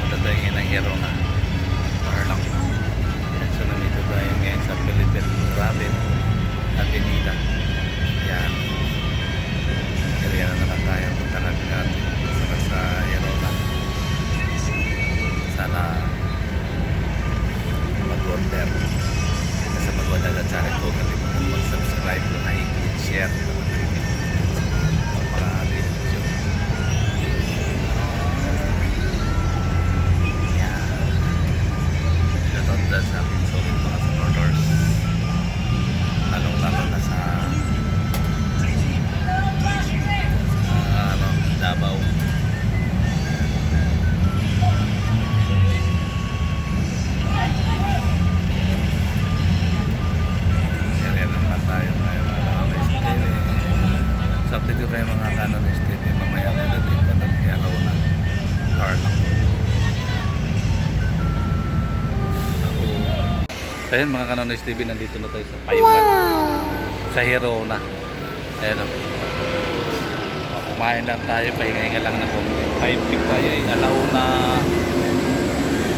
Matatay ng hero na. Tarlac. So nandito tayo ngayon sa Philippine Rabbit Avenida. Yan. Area na naman tayo. Punta natin sa, sa Aerola. Sana mag-order. Sa mag-order ko, kalimutan mag-subscribe, like, share. Kayo mga Kanonis TV. Mamaya na dating pa ng Yellow na Tarlac. Ako. So yun mga Kanonis TV, nandito na tayo sa Payuan. Sa Hero na. Ayan o. Kumain lang tayo, pahinga-hinga lang na kung 5 tayo ay alaw na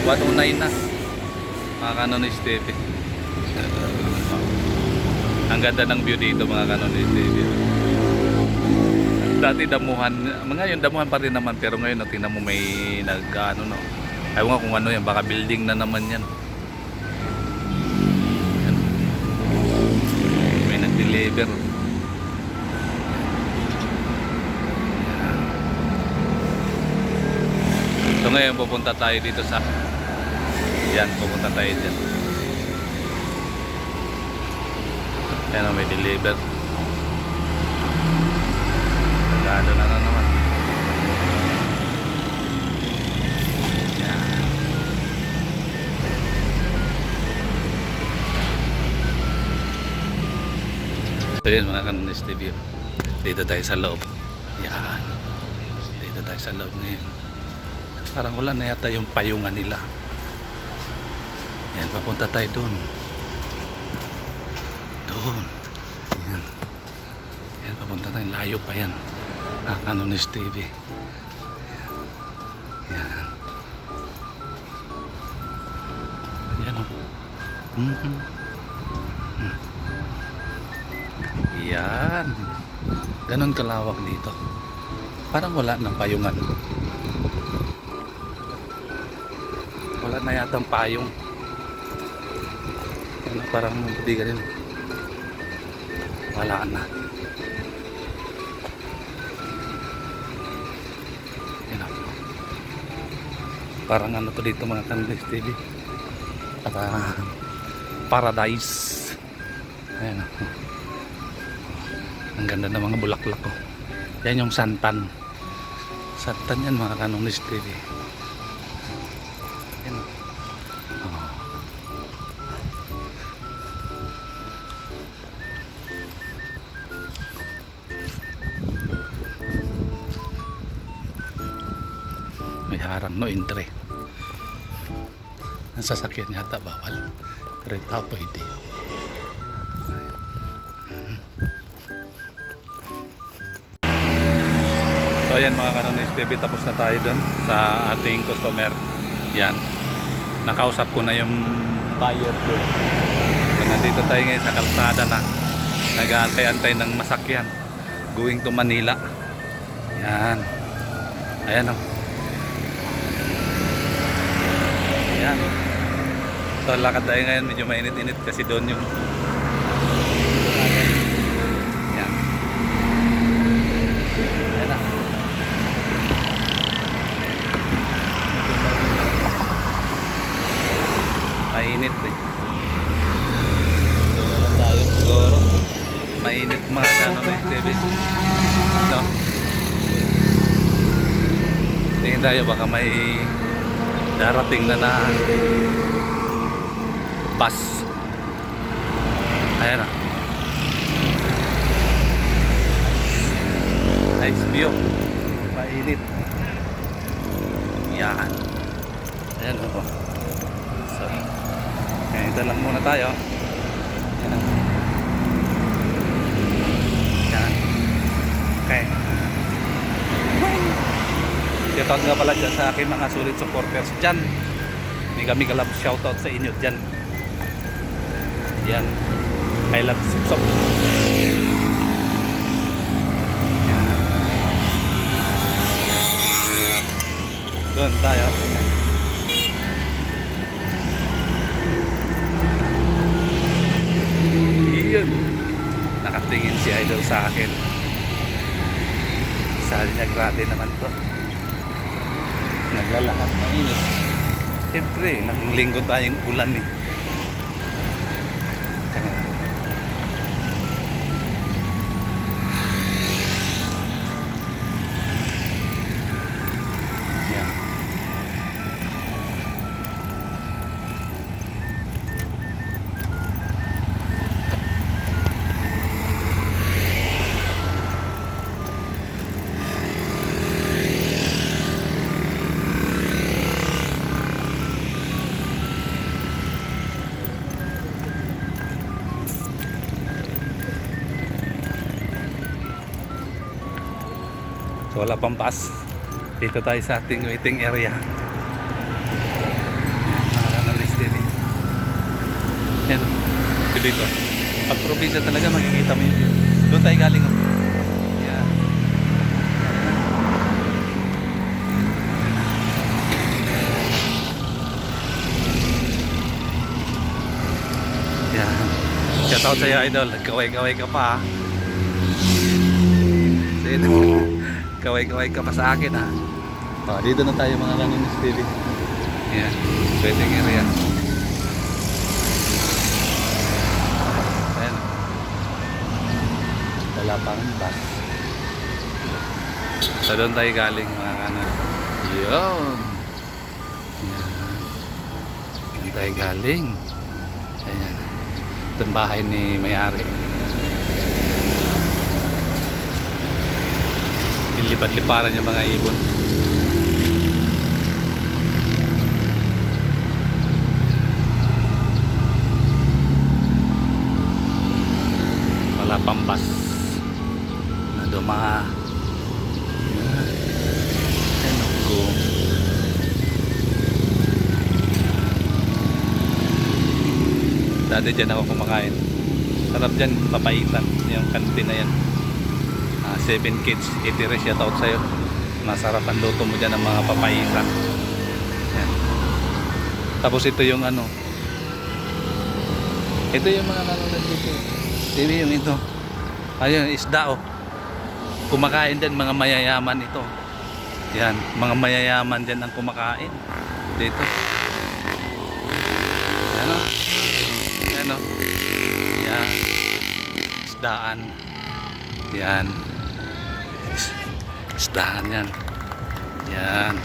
109 na. Mga Kanonis TV. Ang ganda ng view dito mga kanonis TV. Dati damuhan, ngayon damuhan pa rin naman pero ngayon tingnan mo may nag ano no. Ayaw nga kung ano yan, baka building na naman yan. May nag-deliver. So ngayon pupunta tayo dito sa yan, pupunta tayo dyan. Ayan may deliver. Tagado na na naman. So yun mga kanonis TV. Dito tayo sa loob. Yan. Dito tayo sa loob ngayon. Parang wala na yata yung payungan nila. Yan, papunta tayo doon. Doon. Yan. Yan, papunta tayo. Layo pa yan. Ah, Canonis TV. Yan. Yan o. Mhm. Hmm. Yan. Ganon kalawak dito. Parang wala ng payungan. Wala na yata ang payong. Ano, parang hindi ka rin. Wala na. Parang ano to dito mga kanlis TV. Parang paradise. Ayan o. Ang ganda ng mga bulaklak ko. Yan yung santan. Santan yan mga kanonglis TV. Harang no entry. Ang sasakyan yata bawal. Pero ito pwede. So ayan mga kanonis baby tapos na tayo dun sa ating customer. Yan. Nakausap ko na yung buyer doon so, nandito tayo ngayon sa kalsada na nag-aantay-antay ng masakyan. Going to Manila. Yan. Ayan o Ayan. So lakad tayo ngayon medyo mainit-init kasi doon yung Ayan. Ayan na. Mainit eh. Doon tayo siguro. Mainit mga ano na yung TV. No? Tingin tayo baka may darating na na bus. Ayan na nice view. Mainit. Yan. Ayan o so ganito lang muna tayo yan na. yan okay Shoutout nga pala dyan sa akin mga solid supporters dyan. Mega mega love shoutout sa inyo dyan. Yan. I love Sipsop. Doon tayo. Iyon. Nakatingin si Idol sa akin. Sabi niya, grabe naman to. Naglalakas ng init. Siyempre, nakang linggo tayong ulan eh. So wala pang bus. Dito tayo sa ating waiting area. Analyst din eh. Yan. Ito dito. Pag probinsya talaga makikita mo yun. Doon tayo galing. oh. Yan. Yan. Shout out sa'yo idol. Kaway-kaway ka pa ah. Sige. Kaway-kaway ka pa sa akin ha. Oh, dito na tayo mga kanin steady. Yan. Waiting area. Ayan. Wala pang bus. So doon tayo galing mga kanan. Yun. Doon tayo galing. Ayan. Ang bahay ni may-ari. Nilipat-liparan yung mga ibon. Wala bus na dumaa. Ano ko? Dati dyan ako kumakain. Sarap dyan, papaitan. Yung kantin na yan. Ah, 7 kids, 80 rin shout out sa'yo. Masarap ang luto mo dyan ng mga papaitan. Yan. Tapos ito yung ano. Ito yung mga nanonood dito. Ito yung ito. Ayun, isda oh. Kumakain din mga mayayaman ito. Yan, mga mayayaman din ang kumakain dito. Yan. Yan oh. Yan. Isdaan. Yan. Is- Isdaan yan. Yan.